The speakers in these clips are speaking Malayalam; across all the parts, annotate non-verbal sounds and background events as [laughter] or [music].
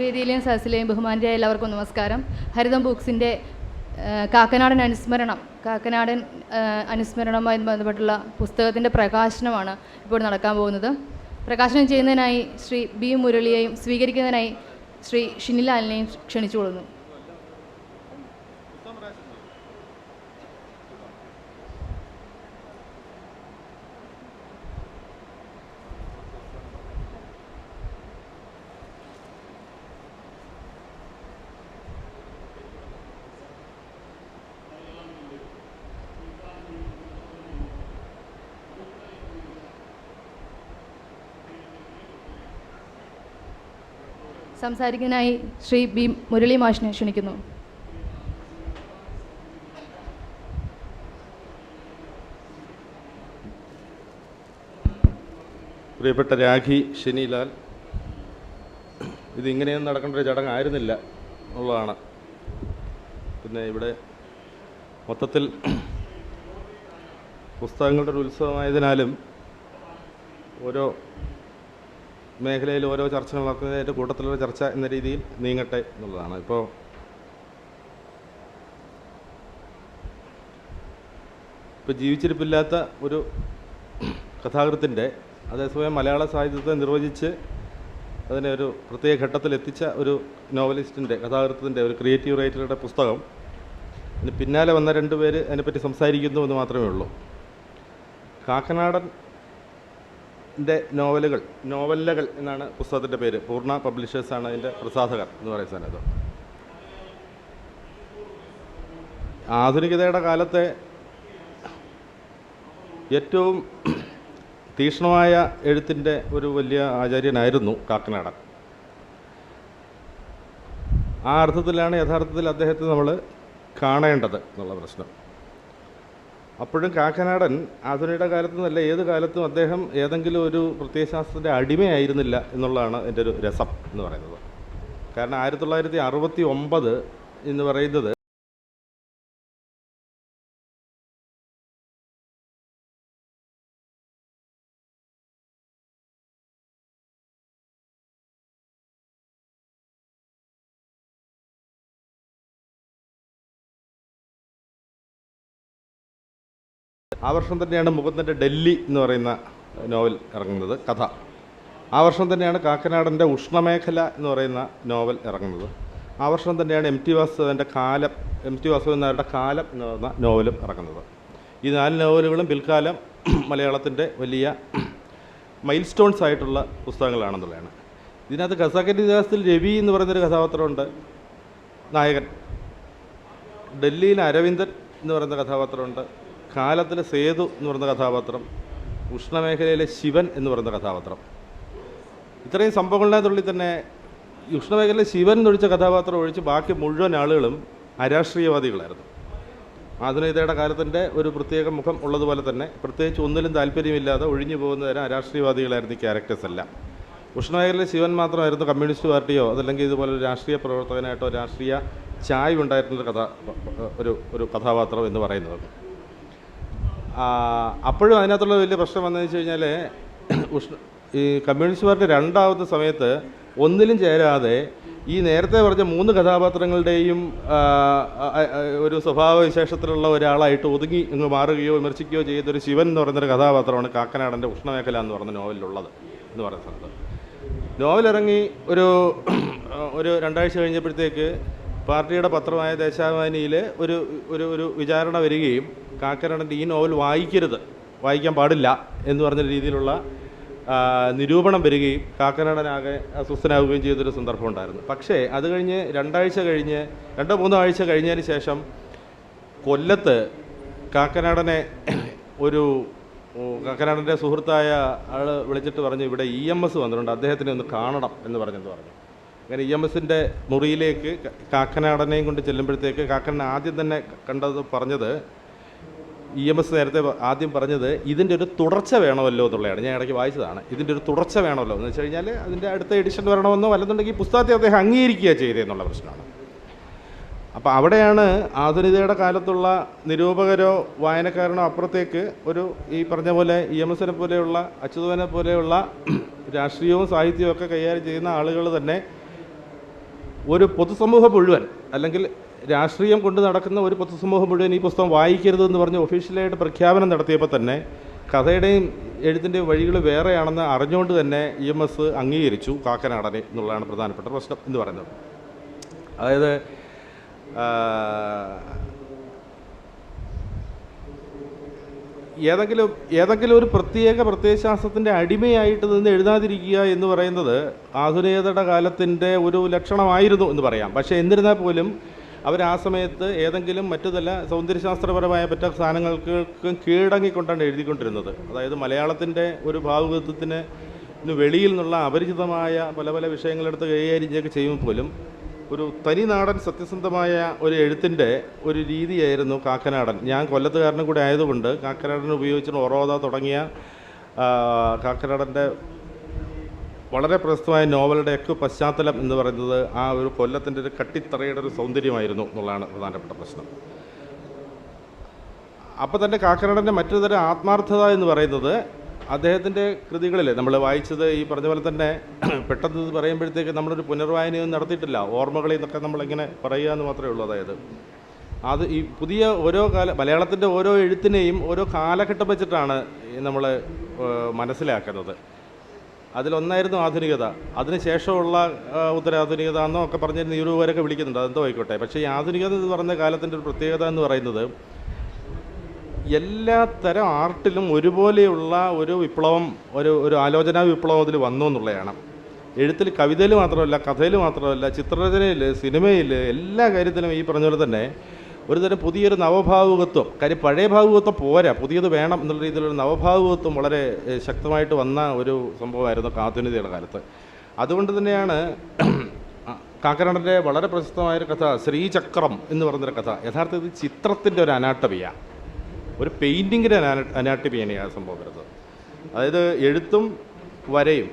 വേദിയിലെയും സദസ്സിലെയും ബഹുമാനിയായ എല്ലാവർക്കും നമസ്കാരം. ഹരിതം ബുക്സിന്റെ കാക്കനാടൻ അനുസ്മരണം കാക്കനാടൻ അനുസ്മരണവുമായി ബന്ധപ്പെട്ടുള്ള പുസ്തകത്തിന്റെ പ്രകാശനമാണ് ഇപ്പോൾ നടക്കാൻ പോകുന്നത്. പ്രകാശനം ചെയ്യുന്നതിനായി ശ്രീ ബി മുരളിയെയും സ്വീകരിക്കുന്നതിനായി ശ്രീ ഷിനിലാലിനെയും ക്ഷണിച്ചുകൊള്ളുന്നു. സംസാരിക്കുന്നതിനായി ശ്രീ ബി മുരളി മാഷിനെ ക്ഷണിക്കുന്നു. പ്രിയപ്പെട്ട രാഖി ഷെനിലാൽ ഇതിങ്ങനെയൊന്നും നടക്കേണ്ട ഒരു ചടങ്ങായിരുന്നില്ല എന്നുള്ളതാണ്. പിന്നെ ഇവിടെ മൊത്തത്തിൽ പുസ്തകങ്ങളുടെ ഒരു ഉത്സവമായതിനാലും ഓരോ മേഖലയിൽ ഓരോ ചർച്ചകൾ നടക്കുന്നതിന്റെ കൂട്ടത്തിലുള്ള ചർച്ച എന്ന രീതിയിൽ നീങ്ങട്ടെ എന്നുള്ളതാണ്. ഇപ്പോൾ ഇപ്പോൾ ജീവിച്ചിരിപ്പില്ലാത്ത ഒരു കഥാകൃത്തിന്റെ അതേസമയം മലയാള സാഹിത്യത്തെ നിർവചിച്ച് അതിനെ ഒരു പ്രത്യേക ഘട്ടത്തിൽ എത്തിച്ച ഒരു നോവലിസ്റ്റിന്റെ കഥാകൃത്തിന്റെ ഒരു ക്രിയേറ്റീവ് റൈറ്ററുടെ പുസ്തകം പിന്നാലെ വന്ന രണ്ട് അതിനെപ്പറ്റി സംസാരിക്കുന്നു എന്ന് മാത്രമേ ഉള്ളൂ. കാക്കനാടന്റെ നോവലുകൾ നോവല്ലകൾ എന്നാണ് പുസ്തകത്തിന്റെ പേര്. പൂർണ പബ്ലിഷേഴ്സാണ് അതിന്റെ പ്രസാധകർ എന്ന് പറയുന്ന സാധനം ആധുനികതയുടെ കാലത്തെ ഏറ്റവും തീക്ഷ്ണമായ എഴുത്തിന്റെ ഒരു വലിയ ആചാര്യനായിരുന്നു കാക്കനാടൻ. ആ അർത്ഥത്തിലാണ് യഥാർത്ഥത്തിൽ അദ്ദേഹത്തെ നമ്മൾ കാണേണ്ടത് എന്നുള്ള പ്രശ്നം. അപ്പോഴും കാക്കനാടൻ ആധുനിക കാലത്ത് നിന്നല്ല ഏത് കാലത്തും അദ്ദേഹം ഏതെങ്കിലും ഒരു പ്രത്യയശാസ്ത്രത്തിന്റെ അടിമയായിരുന്നില്ല എന്നുള്ളതാണ് എന്റെ ഒരു രസം എന്ന് പറയുന്നത്. കാരണം ആയിരത്തി തൊള്ളായിരത്തി അറുപത്തി ഒമ്പത് എന്ന് പറയുന്നത് ആ വർഷം തന്നെയാണ് മുകുന്ദന്റെ ഡൽഹി എന്ന് പറയുന്ന നോവൽ ഇറങ്ങുന്നത് കഥ. ആ വർഷം തന്നെയാണ് കാക്കനാടന്റെ ഉഷ്ണമേഖല എന്ന് പറയുന്ന നോവൽ ഇറങ്ങുന്നത്. ആ വർഷം തന്നെയാണ് എം ടി വാസുദേവന്റെ കാലം എം ടി നായരുടെ കാലം എന്ന് പറയുന്ന നോവലും ഇറങ്ങുന്നത്. ഈ നാല് നോവലുകളും പിൽക്കാലം മലയാളത്തിന്റെ വലിയ മൈൽ സ്റ്റോൺസ് ആയിട്ടുള്ള പുസ്തകങ്ങളാണെന്നുള്ളതാണ്. ഇതിനകത്ത് ഖസാക്കിന്റെ ഇതിഹാസത്തിൽ രവി എന്ന് പറയുന്നൊരു കഥാപാത്രമുണ്ട് നായകൻ. ഡൽഹിയിൽ അരവിന്ദൻ എന്ന് പറയുന്ന കഥാപാത്രമുണ്ട് കാലത്തിലെ സേതു എന്ന് പറയുന്ന കഥാപാത്രം ഉഷ്ണമേഖലയിലെ ശിവൻ എന്ന് പറയുന്ന കഥാപാത്രം. ഇത്രയും സംഭവങ്ങളിനകത്തുള്ളിൽ തന്നെ ഉഷ്ണമേഖലയിലെ ശിവൻ എന്നൊഴിച്ച കഥാപാത്രം ഒഴിച്ച് ബാക്കി മുഴുവൻ ആളുകളും അരാഷ്ട്രീയവാദികളായിരുന്നു. ആധുനികതയുടെ കാലത്തിന്റെ ഒരു പ്രത്യേക മുഖം ഉള്ളതുപോലെ തന്നെ പ്രത്യേകിച്ച് ഒന്നിലും താല്പര്യമില്ലാതെ ഒഴിഞ്ഞു പോകുന്ന തരം അരാഷ്ട്രീയവാദികളായിരുന്നു ഈ ക്യാരക്ടേഴ്സ് എല്ലാം. ഉഷ്ണമേഖലയിലെ ശിവൻ മാത്രമായിരുന്നു കമ്മ്യൂണിസ്റ്റ് പാർട്ടിയോ അതല്ലെങ്കിൽ ഇതുപോലെ ഒരു രാഷ്ട്രീയ പ്രവർത്തകനായിട്ടോ രാഷ്ട്രീയ ചായ ഉണ്ടായിരുന്ന കഥ ഒരു ഒരു കഥാപാത്രം എന്ന് പറയുന്നത്. അപ്പോഴും അതിനകത്തുള്ള വലിയ പ്രശ്നം വന്നതെന്ന് വെച്ച് കഴിഞ്ഞാൽ ഉഷ്ണ ഈ കമ്മ്യൂണിസ്റ്റ് പാർട്ടി രണ്ടാവുന്ന സമയത്ത് ഒന്നിലും ചേരാതെ ഈ നേരത്തെ പറഞ്ഞ മൂന്ന് കഥാപാത്രങ്ങളുടെയും ഒരു സ്വഭാവ വിശേഷത്തിലുള്ള ഒരാളായിട്ട് ഒതുങ്ങി ഇങ്ങ് മാറുകയോ വിമർശിക്കുകയോ ചെയ്തൊരു ശിവൻ എന്ന് പറയുന്നൊരു കഥാപാത്രമാണ് കാക്കനാടന്റെ ഉഷ്ണമേഖല എന്ന് പറയുന്ന നോവലിലുള്ളത് എന്ന് പറയുന്ന സ്ഥലത്ത്. നോവലിറങ്ങി ഒരു ഒരു രണ്ടാഴ്ച കഴിഞ്ഞപ്പോഴത്തേക്ക് പാർട്ടിയുടെ പത്രമായ ദേശാഭിമാനിയിൽ ഒരു ഒരു ഒരു വിചാരണ വരികയും കാക്കരണന്റെ ഈ നോവൽ വായിക്കരുത് വായിക്കാൻ പാടില്ല എന്ന് പറഞ്ഞ രീതിയിലുള്ള നിരൂപണം വരികയും കാക്കനാടനാകെ അസ്വസ്ഥനാവുകയും ചെയ്തൊരു സന്ദർഭം ഉണ്ടായിരുന്നു. പക്ഷേ അത് കഴിഞ്ഞ് രണ്ടാഴ്ച കഴിഞ്ഞ് രണ്ടോ മൂന്നോ ആഴ്ച കഴിഞ്ഞതിന് ശേഷം കൊല്ലത്ത് കാക്കനാടനെ ഒരു കാക്കനാടന്റെ സുഹൃത്തായ ആൾ വിളിച്ചിട്ട് പറഞ്ഞു ഇവിടെ ഇ എം എസ് വന്നിട്ടുണ്ട് അദ്ദേഹത്തിനെ ഒന്ന് കാണണം എന്ന് പറഞ്ഞെന്ന് പറഞ്ഞു. അങ്ങനെ ഇ എം എസിന്റെ മുറിയിലേക്ക് കാക്കനാടനെയും കൊണ്ട് ചെല്ലുമ്പോഴത്തേക്ക് കാക്കനാടൻ ആദ്യം തന്നെ കണ്ടത് പറഞ്ഞത് ഇ എം എസ് നേരത്തെ ആദ്യം പറഞ്ഞത് ഇതിന്റെ ഒരു തുടർച്ച വേണമല്ലോ എന്നുള്ളതാണ്. ഞാൻ ഇടയ്ക്ക് വായിച്ചതാണ്. ഇതിന്റെ ഒരു തുടർച്ച വേണമല്ലോ എന്ന് വെച്ച് കഴിഞ്ഞാൽ അതിന്റെ അടുത്ത എഡിഷൻ വരണമെന്നോ അല്ലെന്നുണ്ടെങ്കിൽ പുസ്തകത്തെ അദ്ദേഹം അംഗീകരിക്കുക ചെയ്തതെന്നുള്ള പ്രശ്നമാണ്. അപ്പോൾ അവിടെയാണ് ആധുനികതയുടെ കാലത്തുള്ള നിരൂപകരോ വായനക്കാരനോ അപ്പുറത്തേക്ക് ഒരു ഈ പറഞ്ഞ പോലെ ഇ എം എസിനെ പോലെയുള്ള അച്യുതനെ പോലെയുള്ള [clears throat] രാഷ്ട്രീയവും സാഹിത്യവും ഒക്കെ കൈകാര്യം ചെയ്യുന്ന ആളുകൾ തന്നെ ഒരു പൊതുസമൂഹം മുഴുവൻ അല്ലെങ്കിൽ രാഷ്ട്രീയം കൊണ്ട് നടക്കുന്ന ഒരു പൊതുസമൂഹം മുഴുവൻ ഈ പുസ്തകം വായിക്കരുതെന്ന് പറഞ്ഞ് ഒഫീഷ്യലായിട്ട് പ്രഖ്യാപനം നടത്തിയപ്പോൾ തന്നെ കഥയുടെയും എഴുത്തിന്റെയും വഴികൾ വേറെയാണെന്ന് അറിഞ്ഞുകൊണ്ട് തന്നെ ഇ എം എസ് അംഗീകരിച്ചു കാക്കനാടനെ എന്നുള്ളതാണ് പ്രധാനപ്പെട്ട പ്രശ്നം എന്ന് പറയുന്നത്. അതായത് ഏതെങ്കിലും ഏതെങ്കിലും ഒരു പ്രത്യേക പ്രത്യയശാസ്ത്രത്തിന്റെ അടിമയായിട്ട് നിന്ന് എഴുതാതിരിക്കുക എന്ന് പറയുന്നത് ആധുനികതയുടെ കാലത്തിന്റെ ഒരു ലക്ഷണമായിരുന്നു എന്ന് പറയാം. പക്ഷേ എന്നിരുന്നാൽ പോലും അവർ ആ സമയത്ത് ഏതെങ്കിലും മറ്റു തല സൗന്ദര്യശാസ്ത്രപരമായ മറ്റ സാധനങ്ങൾക്ക് കീഴടങ്ങിക്കൊണ്ടാണ് എഴുതിക്കൊണ്ടിരുന്നത്. അതായത് മലയാളത്തിന്റെ ഒരു ഭാവുകത്വത്തിന് വെളിയിൽ നിന്നുള്ള അപരിചിതമായ പല പല വിഷയങ്ങളെടുത്ത് കൈകാര്യം ചെയ്യുമ്പോൾ പോലും ഒരു തനിനാടൻ സത്യസന്ധമായ ഒരു എഴുത്തിന്റെ ഒരു രീതിയായിരുന്നു കാക്കനാടൻ. ഞാൻ കൊല്ലത്തുകാരനും കൂടെ ആയതുകൊണ്ട് കാക്കനാടൻ ഉപയോഗിച്ചിട്ട് ഒറോത തുടങ്ങിയ കാക്കനാടന്റെ വളരെ പ്രശസ്തമായ നോവലുടെയൊക്കെ പശ്ചാത്തലം എന്ന് പറയുന്നത് ആ ഒരു കൊല്ലത്തിന്റെ ഒരു കട്ടിത്തറയുടെ ഒരു സൗന്ദര്യമായിരുന്നു എന്നുള്ളതാണ് പ്രധാനപ്പെട്ട പ്രശ്നം. അപ്പോൾ തന്നെ കാക്കനാടന്റെ മറ്റൊരു തരം ആത്മാർത്ഥത എന്ന് പറയുന്നത് അദ്ദേഹത്തിന്റെ കൃതികളിൽ നമ്മൾ വായിച്ചത് ഈ പറഞ്ഞ പോലെ തന്നെ [clears throat] പെട്ടെന്ന് പറയുമ്പോഴത്തേക്ക് നമ്മളൊരു പുനർവായനയൊന്നും നടത്തിയിട്ടില്ല. ഓർമ്മകളിൽ നിന്നൊക്കെ നമ്മളിങ്ങനെ പറയുക എന്ന് മാത്രമേ ഉള്ളൂ അതായത്. അത് ഈ പുതിയ ഓരോ കാല മലയാളത്തിന്റെ ഓരോ എഴുത്തിനെയും ഓരോ കാലഘട്ടം വെച്ചിട്ടാണ് നമ്മൾ മനസ്സിലാക്കുന്നത്. അതിലൊന്നായിരുന്നു ആധുനികത. അതിനുശേഷമുള്ള ശേഷമുള്ള ഉത്തരാധുനികത എന്നോ ഒക്കെ പറഞ്ഞ് നിരൂപകരൊക്കെ വിളിക്കുന്നുണ്ട്. അതെന്തോ ആയിക്കോട്ടെ. പക്ഷേ ഈ ആധുനികത എന്ന് പറഞ്ഞ കാലത്തിന്റെ ഒരു പ്രത്യേകത എന്ന് പറയുന്നത് എല്ലാ തരം ആർട്ടിലും ഒരുപോലെയുള്ള ഒരു വിപ്ലവം ഒരു ഒരു ആലോചനാ വിപ്ലവം അതിൽ വന്നു എന്നുള്ളതാണ്. എഴുത്തിൽ കവിതയിൽ മാത്രമല്ല കഥയിൽ മാത്രമല്ല ചിത്രരചനയിൽ സിനിമയിൽ എല്ലാ കാര്യത്തിലും ഈ പറഞ്ഞ പോലെ തന്നെ ഒരു തരം പുതിയൊരു നവഭാവുകത്വം കാര്യം പഴയ ഭാവുകത്വം പോരാ പുതിയത് വേണം എന്നുള്ള രീതിയിലൊരു നവഭാവുകത്വം വളരെ ശക്തമായിട്ട് വന്ന ഒരു സംഭവമായിരുന്നു ആധുനികതയുടെ കാലത്ത്. അതുകൊണ്ട് തന്നെയാണ് കാക്കനാടന്റെ വളരെ പ്രശസ്തമായൊരു കഥ ശ്രീചക്രം എന്ന് പറഞ്ഞൊരു കഥ യഥാർത്ഥത്തിൽ ചിത്രത്തിന്റെ ഒരു അനാട്ടമിയാണ് ഒരു പെയിന്റിങ്ങിന്റെ അനാട്ടമിയാണ് ആ സംഭവം വരുന്നത്. അതായത് എഴുത്തും വരയും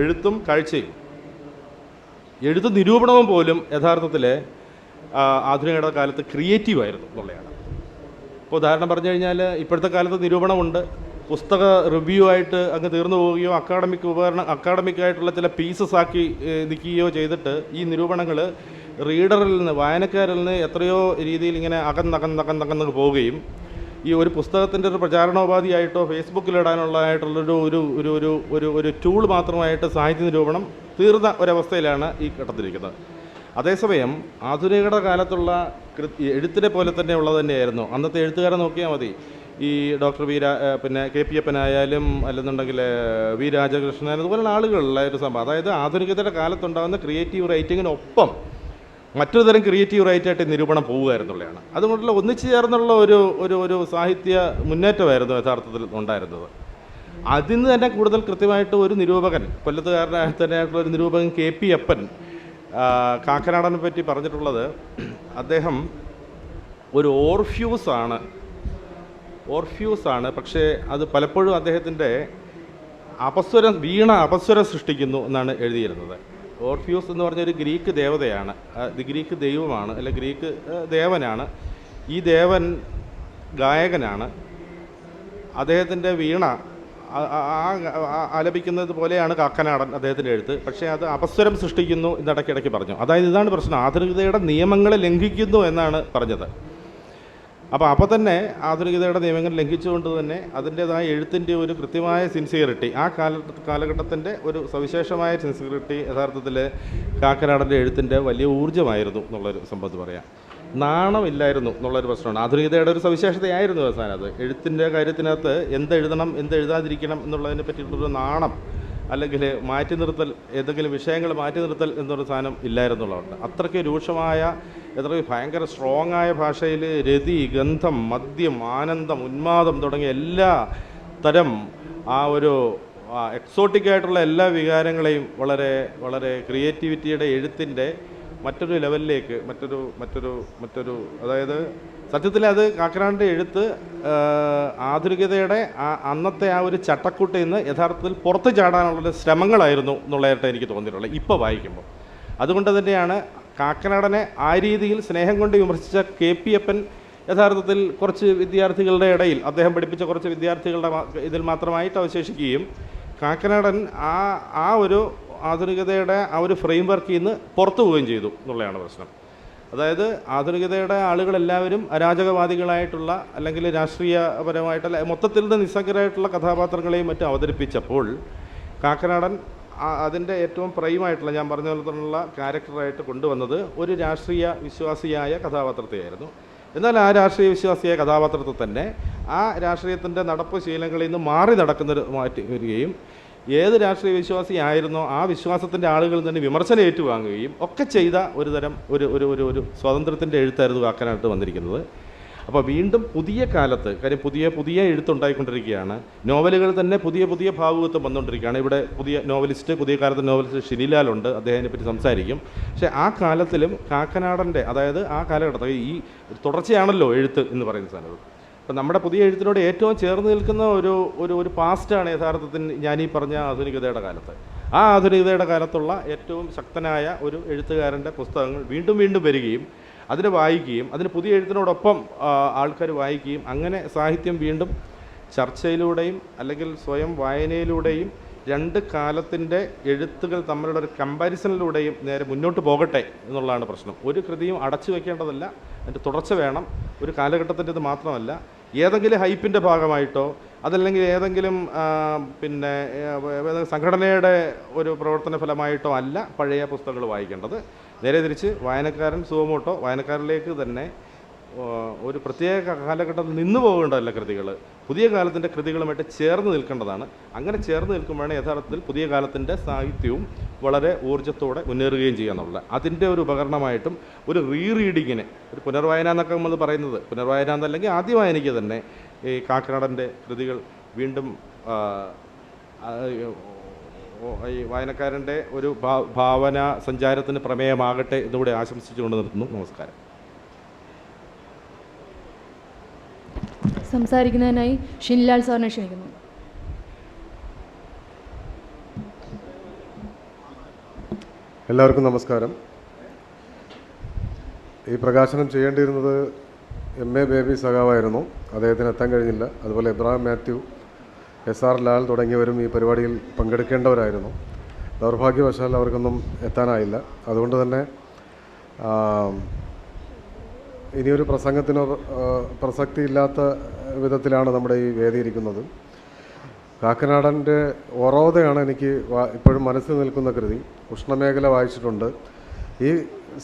എഴുത്തും കാഴ്ചയും എഴുത്ത് നിരൂപണവും പോലും യഥാർത്ഥത്തിൽ ആധുനികയുടെ കാലത്ത് ക്രിയേറ്റീവായിരുന്നു എന്നുള്ളതാണ്. ഇപ്പോൾ ഉദാഹരണം പറഞ്ഞു കഴിഞ്ഞാൽ ഇപ്പോഴത്തെ കാലത്ത് നിരൂപണമുണ്ട്. പുസ്തക റിവ്യൂ ആയിട്ട് അങ്ങ് തീർന്നു പോവുകയോ അക്കാഡമിക് ഉപകരണം അക്കാഡമിക് ആയിട്ടുള്ള ചില പീസസ് ആക്കി നിൽക്കുകയോ ചെയ്തിട്ട് ഈ നിരൂപണങ്ങൾ റീഡറിൽ നിന്ന് വായനക്കാരിൽ നിന്ന് എത്രയോ രീതിയിൽ ഇങ്ങനെ അകന്നകന്നകന്നകന്ന് പോവുകയും ഈ ഒരു പുസ്തകത്തിന്റെ ഒരു പ്രചാരണോപാധിയായിട്ടോ ഫേസ്ബുക്കിലിടാനുള്ളതായിട്ടുള്ളൊരു ഒരു ഒരു ഒരു ഒരു ഒരു ടൂൾ മാത്രമായിട്ട് സാഹിത്യ നിരൂപണം തീർന്ന ഒരവസ്ഥയിലാണ് ഈ ഘട്ടത്തിരിക്കുന്നത് അതേസമയം ആധുനികത കാലത്തുള്ള എഴുത്തിനെ പോലെ തന്നെ ഉള്ളത് തന്നെയായിരുന്നു. അന്നത്തെ എഴുത്തുകാരെ നോക്കിയാൽ മതി. ഈ ഡോക്ടർ വി പിന്നെ കെ പി അപ്പനായാലും അല്ലെന്നുണ്ടെങ്കിൽ വി രാജകൃഷ്ണൻ അതുപോലെയുള്ള ആളുകളുള്ള ഒരു സംഭവം. അതായത് ആധുനികതയുടെ കാലത്തുണ്ടാകുന്ന ക്രിയേറ്റീവ് റൈറ്റിങ്ങിനൊപ്പം മറ്റൊരു തരം ക്രിയേറ്റീവ് റൈറ്റായിട്ട് നിരൂപണം പോവുകയായിരുന്നുള്ളതാണ് അതുകൊണ്ടുള്ള ഒന്നിച്ചു ചേർന്നുള്ള ഒരു ഒരു ഒരു സാഹിത്യ മുന്നേറ്റമായിരുന്നു യഥാർത്ഥത്തിൽ ഉണ്ടായിരുന്നത്. അതിൽ നിന്ന് തന്നെ കൂടുതൽ കൃത്യമായിട്ട് ഒരു നിരൂപകൻ കൊല്ലത്തുകാരനായ തന്നെ ആയിട്ടുള്ള ഒരു നിരൂപകൻ കെ പി അപ്പൻ കാക്കനാടനെ പറ്റി പറഞ്ഞിട്ടുള്ളത് അദ്ദേഹം ഒരു ഓർഫ്യൂസ് ആണ്. ഓർഫ്യൂസ് ആണ്. പക്ഷേ അത് പലപ്പോഴും അദ്ദേഹത്തിന്റെ അപസ്വരം വീണ അപസ്വരം സൃഷ്ടിക്കുന്നു എന്നാണ് എഴുതിയിരുന്നത്. ഓർഫ്യൂസ് എന്ന് പറഞ്ഞ ഒരു ഗ്രീക്ക് ദേവതയാണ്. ഗ്രീക്ക് ദൈവമാണ് അല്ല ഗ്രീക്ക് ദേവനാണ്. ഈ ദേവൻ ഗായകനാണ്. അദ്ദേഹത്തിന്റെ വീണ ആ- ആലപിക്കുന്നത് പോലെയാണ് കാക്കനാടൻ അദ്ദേഹത്തിന്റെ എഴുത്ത്. പക്ഷേ അത് അപസ്വരം സൃഷ്ടിക്കുന്നു എന്നിടയ്ക്കിടയ്ക്ക് പറഞ്ഞു. അതായത് ഇതാണ് പ്രശ്നം. ആധുനികതയുടെ നിയമങ്ങളെ ലംഘിക്കുന്നു എന്നാണ് പറഞ്ഞത്. അപ്പോൾ അപ്പോൾ തന്നെ ആധുനികതയുടെ നിയമങ്ങൾ ലംഘിച്ചുകൊണ്ട് തന്നെ അതിന്റേതായ എഴുത്തിന്റെ ഒരു കൃത്യമായ സിൻസിയറിറ്റി ആ കാല കാലഘട്ടത്തിന്റെ ഒരു സവിശേഷമായ സിൻസിയറിറ്റി യഥാർത്ഥത്തിൽ കാക്കനാടന്റെ എഴുത്തിന്റെ വലിയ ഊർജമായിരുന്നു എന്നുള്ളൊരു സംഭവത്ത് പറയാം. നാണമില്ലായിരുന്നു എന്നുള്ളൊരു പ്രശ്നമാണ്. ആധുനികതയുടെ ഒരു സവിശേഷതയായിരുന്നു അവസാനം അത്. എഴുത്തിന്റെ കാര്യത്തിനകത്ത് എന്തെഴുതണം എന്തെഴുതാതിരിക്കണം എന്നുള്ളതിനെ പറ്റിയിട്ടുള്ളൊരു നാണം അല്ലെങ്കിൽ മാറ്റി നിർത്തൽ ഏതെങ്കിലും വിഷയങ്ങൾ മാറ്റി നിർത്തൽ എന്നൊരു സാധനം ഇല്ലായിരുന്നുള്ളതുകൊണ്ട്. അത്രയ്ക്ക് രൂക്ഷമായ എത്രയും ഭയങ്കര സ്ട്രോങ് ആയ ഭാഷയിൽ രതി ഗന്ധം മദ്യം ആനന്ദം ഉന്മാദം തുടങ്ങിയ എല്ലാ തരം ആ ഒരു എക്സോട്ടിക് ആയിട്ടുള്ള എല്ലാ വികാരങ്ങളെയും വളരെ വളരെ ക്രിയേറ്റിവിറ്റിയുടെ എഴുത്തിന്റെ മറ്റൊരു ലെവലിലേക്ക് മറ്റൊരു മറ്റൊരു മറ്റൊരു അതായത് സത്യത്തിൽ അത് കാക്കനാടിന്റെ എഴുത്ത് ആധുനികതയുടെ ആ അന്നത്തെ ആ ഒരു ചട്ടക്കൂട്ടിൽ നിന്ന് യഥാർത്ഥത്തിൽ പുറത്ത് ചാടാനുള്ള ശ്രമങ്ങളായിരുന്നു എന്നുള്ളതായിട്ട് എനിക്ക് തോന്നിയിട്ടുള്ളത് ഇപ്പോൾ വായിക്കുമ്പോൾ. അതുകൊണ്ട് തന്നെയാണ് കാക്കനാടനെ ആ രീതിയിൽ സ്നേഹം കൊണ്ട് വിമർശിച്ച കെ പി അപ്പൻ യഥാർത്ഥത്തിൽ കുറച്ച് വിദ്യാർത്ഥികളുടെ ഇടയിൽ അദ്ദേഹം പഠിപ്പിച്ച കുറച്ച് വിദ്യാർത്ഥികളുടെ ഇതിൽ മാത്രമായിട്ട് അവശേഷിക്കുകയും കാക്കനാടൻ ആ ആ ഒരു ആധുനികതയുടെ ആ ഒരു ഫ്രെയിം വർക്കിൽ നിന്ന് പുറത്തു പോവുകയും ചെയ്തു എന്നുള്ളതാണ് പ്രശ്നം. അതായത് ആധുനികതയുടെ ആളുകളെല്ലാവരും അരാജകവാദികളായിട്ടുള്ള അല്ലെങ്കിൽ രാഷ്ട്രീയപരമായിട്ടുള്ള മൊത്തത്തിൽ നിന്ന് നിസ്സംഗരായിട്ടുള്ള കഥാപാത്രങ്ങളെയും മറ്റും അവതരിപ്പിച്ചപ്പോൾ കാക്കനാടൻ അതിന്റെ ഏറ്റവും പ്രൈമായിട്ടുള്ള ഞാൻ പറഞ്ഞ പോലെ തന്നെയുള്ള ക്യാരക്ടറായിട്ട് കൊണ്ടുവന്നത് ഒരു രാഷ്ട്രീയ വിശ്വാസിയായ കഥാപാത്രത്തെയായിരുന്നു. എന്നാൽ ആ രാഷ്ട്രീയ വിശ്വാസിയായ കഥാപാത്രത്തെ തന്നെ ആ രാഷ്ട്രീയത്തിന്റെ നടപ്പ് ശീലങ്ങളിൽ നിന്ന് മാറി നടക്കുന്നൊരു മാറ്റി വരികയും ഏത് രാഷ്ട്രീയ വിശ്വാസി വിശ്വാസിയായിരുന്നോ ആ വിശ്വാസത്തിന്റെ ആളുകളിൽ തന്നെ വിമർശനം ഏറ്റുവാങ്ങുകയും ഒക്കെ ചെയ്ത ഒരു തരം ഒരു ഒരു ഒരു ഒരു സ്വാതന്ത്ര്യത്തിന്റെ എഴുത്തായിരുന്നു വാക്കാനായിട്ട് വന്നിരിക്കുന്നത്. അപ്പോൾ വീണ്ടും പുതിയ കാലത്ത് കാര്യം പുതിയ പുതിയ എഴുത്തുണ്ടായിക്കൊണ്ടിരിക്കുകയാണ്. നോവലുകൾ തന്നെ പുതിയ പുതിയ ഭാവുകത്വം വന്നുകൊണ്ടിരിക്കുകയാണ്. ഇവിടെ പുതിയ നോവലിസ്റ്റ് പുതിയ കാലത്തെ നോവലിസ്റ്റ് ഷിനിലാലുണ്ട് അദ്ദേഹത്തിനെ പറ്റി സംസാരിക്കും. പക്ഷേ ആ കാലത്തിലും കാക്കനാടന്റെ അതായത് ആ കാലഘട്ടത്തിൽ ഈ തുടർച്ചയാണല്ലോ എഴുത്ത് എന്ന് പറയുന്ന സാധനം. അപ്പം നമ്മുടെ പുതിയ എഴുത്തിനോട് ഏറ്റവും ചേർന്ന് നിൽക്കുന്ന ഒരു ഒരു ഒരു പാസ്റ്റാണ് യഥാർത്ഥത്തിൽ ഞാനീ പറഞ്ഞ ആധുനികതയുടെ കാലത്ത്. ആ ആധുനികതയുടെ കാലത്തുള്ള ഏറ്റവും ശക്തനായ ഒരു എഴുത്തുകാരന്റെ പുസ്തകങ്ങൾ വീണ്ടും വീണ്ടും വരികയും അതിനെ വായിക്കുകയും അതിന് പുതിയ എഴുത്തിനോടൊപ്പം ആൾക്കാർ വായിക്കുകയും അങ്ങനെ സാഹിത്യം വീണ്ടും ചർച്ചയിലൂടെയും അല്ലെങ്കിൽ സ്വയം വായനയിലൂടെയും രണ്ട് കാലത്തിന്റെ എഴുത്തുകൾ തമ്മിലുള്ള ഒരു കമ്പാരിസണിലൂടെയും നേരെ മുന്നോട്ട് പോകട്ടെ എന്നുള്ളതാണ് പ്രശ്നം. ഒരു കൃതിയും അടച്ചു വയ്ക്കേണ്ടതല്ല അതിന്റെ തുടർച്ച വേണം. ഒരു കാലഘട്ടത്തിന്റെ ഇത് മാത്രമല്ല ഏതെങ്കിലും ഹൈപ്പിന്റെ ഭാഗമായിട്ടോ അതല്ലെങ്കിൽ ഏതെങ്കിലും പിന്നെ സംഘടനയുടെ ഒരു പ്രവർത്തന ഫലമായിട്ടോ അല്ല പഴയ പുസ്തകങ്ങൾ വായിക്കേണ്ടത്. നേരെ തിരിച്ച് വായനക്കാരൻ സുഖമോട്ടോ വായനക്കാരിലേക്ക് തന്നെ ഒരു പ്രത്യേക കാലഘട്ടത്തിൽ നിന്നു പോകേണ്ടതല്ല കൃതികൾ. പുതിയ കാലത്തിന്റെ കൃതികളുമായിട്ട് ചേർന്ന് നിൽക്കേണ്ടതാണ്. അങ്ങനെ ചേർന്ന് നിൽക്കുമ്പോഴാണ് യഥാർത്ഥത്തിൽ പുതിയ കാലത്തിന്റെ സാഹിത്യവും വളരെ ഊർജത്തോടെ മുന്നേറുകയും ചെയ്യുക എന്നുള്ളത്. അതിന്റെ ഒരു ഉപകരണമായിട്ടും ഒരു റീ റീഡിങ്ങിന് ഒരു പുനർവായന എന്നൊക്കെ നമ്മൾ പറയുന്നത്. പുനർവായന എന്നല്ലെങ്കിൽ ആദ്യ വായനയ്ക്ക് തന്നെ ഈ കാക്കനാടന്റെ കൃതികൾ വീണ്ടും ഈ വായനക്കാരന്റെ ഒരു ഭാവന സഞ്ചാരത്തിന് പ്രമേയമാകട്ടെ എന്നുകൂടെ ആശംസിച്ചുകൊണ്ട് നിർത്തുന്നു. നമസ്കാരം. സംസാരിക്കുന്നതിനായി ഷിൻലാൽ സാറിനെ ക്ഷണിക്കുന്നു. എല്ലാവർക്കും നമസ്കാരം. ഈ പ്രകാശനം ചെയ്യേണ്ടിയിരുന്നത് എം എ ബേബി സഖാവായിരുന്നു. അദ്ദേഹത്തിന് എത്താൻ കഴിഞ്ഞില്ല. അതുപോലെ ഇബ്രാഹിം മാത്യു എസ് ആർ ലാൽ തുടങ്ങിയവരും ഈ പരിപാടിയിൽ പങ്കെടുക്കേണ്ടവരായിരുന്നു. ദൗർഭാഗ്യവശാൽ അവർക്കൊന്നും എത്താനായില്ല. അതുകൊണ്ട് തന്നെ ഇനിയൊരു പ്രസംഗത്തിനോ പ്രസക്തി പ്രസക്തിയില്ലാത്ത വിധത്തിലാണ് നമ്മുടെ ഈ വേദിയിരിക്കുന്നത് കാക്കനാടന്റെ ഒറോതയാണ് എനിക്ക് ഇപ്പോഴും മനസ്സിൽ നിൽക്കുന്ന കൃതി. ഉഷ്ണമേഖല വായിച്ചിട്ടുണ്ട്. ഈ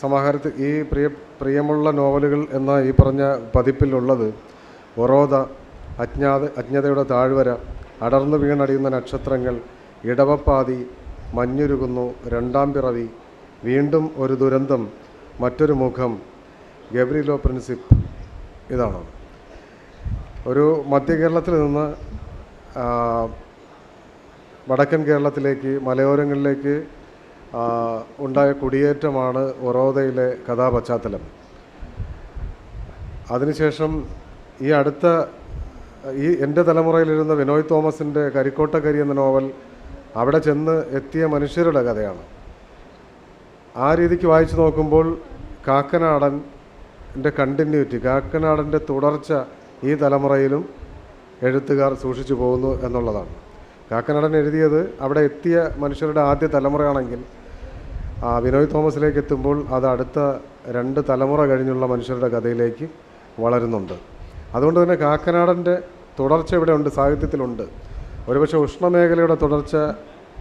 സമാഹാരത്തിൽ ഈ പ്രിയ പ്രിയമുള്ള നോവലുകൾ എന്ന ഈ പറഞ്ഞ പതിപ്പിലുള്ളത് ഒറോത അജ്ഞാത അജ്ഞതയുടെ താഴ്വര അടർന്നു വീണടിയുന്ന നക്ഷത്രങ്ങൾ ഇടവപ്പാതി മഞ്ഞുരുകുന്നു രണ്ടാം പിറവി വീണ്ടും ഒരു ദുരന്തം മറ്റൊരു മുഖം ഗബ്രിലോ പ്രിൻസിപ്പ് ഇതാണ്? ഒരു മധ്യ കേരളത്തിൽ നിന്ന് വടക്കൻ കേരളത്തിലേക്ക് മലയോരങ്ങളിലേക്ക് ഉണ്ടായ കുടിയേറ്റമാണ് ഒറോദയിലെ കഥാപശ്ചാത്തലം. അതിനുശേഷം ഈ അടുത്ത ഈ എന്റെ തലമുറയിലിരുന്ന വിനോയ് തോമസിന്റെ കരിക്കോട്ടക്കരി എന്ന നോവൽ അവിടെ ചെന്ന് എത്തിയ മനുഷ്യരുടെ കഥയാണ്. ആ രീതിക്ക് വായിച്ചു നോക്കുമ്പോൾ കാക്കനാടന്റെ കണ്ടിന്യൂറ്റി കാക്കനാടന്റെ തുടർച്ച ഈ തലമുറയിലും എഴുത്തുകാർ സൂക്ഷിച്ചു പോകുന്നു എന്നുള്ളതാണ്. കാക്കനാടൻ എഴുതിയത് അവിടെ എത്തിയ മനുഷ്യരുടെ ആദ്യ തലമുറയാണെങ്കിൽ വിനോയ് തോമസിലേക്ക് എത്തുമ്പോൾ അത് അടുത്ത രണ്ട് തലമുറ കഴിഞ്ഞുള്ള മനുഷ്യരുടെ കഥയിലേക്ക് വളരുന്നുണ്ട്. അതുകൊണ്ട് തന്നെ കാക്കനാടന്റെ തുടർച്ച ഇവിടെ ഉണ്ട് സാഹിത്യത്തിലുണ്ട്. ഒരുപക്ഷെ ഉഷ്ണമേഖലയുടെ തുടർച്ച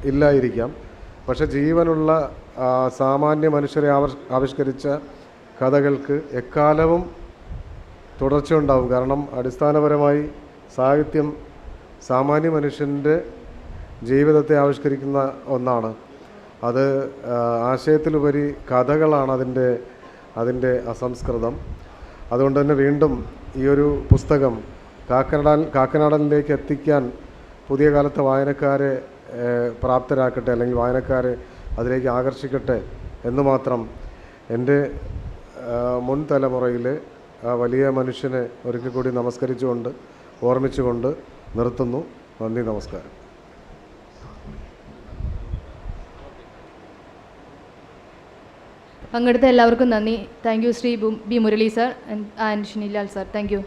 ഇല്ലായിരിക്കാം. പക്ഷെ ജീവനുള്ള സാമാന്യ മനുഷ്യരെ ആവിഷ്കരിച്ച കഥകൾക്ക് എക്കാലവും തുടർച്ചയുണ്ടാവും കാരണം അടിസ്ഥാനപരമായി സാഹിത്യം സാമാന്യ മനുഷ്യന്റെ ജീവിതത്തെ ആവിഷ്കരിക്കുന്ന ഒന്നാണ്. അത് ആശയത്തിലുപരി കഥകളാണ് അതിന്റെ അതിന്റെ അസംസ്കൃതം. അതുകൊണ്ട് തന്നെ വീണ്ടും ഈ ഒരു പുസ്തകം കാക്കനാടൻ കാക്കനാടനിലേക്ക് എത്തിക്കാൻ പുതിയ കാലത്തെ വായനക്കാരെ പ്രാപ്തരാക്കട്ടെ അല്ലെങ്കിൽ വായനക്കാരെ അതിലേക്ക് ആകർഷിക്കട്ടെ എന്ന് മാത്രം എന്റെ മുൻ തലമുറയിലെ ആ വലിയ മനുഷ്യനെ ഒരിക്കൽ കൂടി നമസ്കരിച്ചുകൊണ്ട് ഓർമ്മിച്ചുകൊണ്ട് നിർത്തുന്നു. നന്ദി നമസ്കാരം. പങ്കെടുത്ത എല്ലാവർക്കും നന്ദി. Thank you Shri B Murali sir and Shinilal sir. Thank you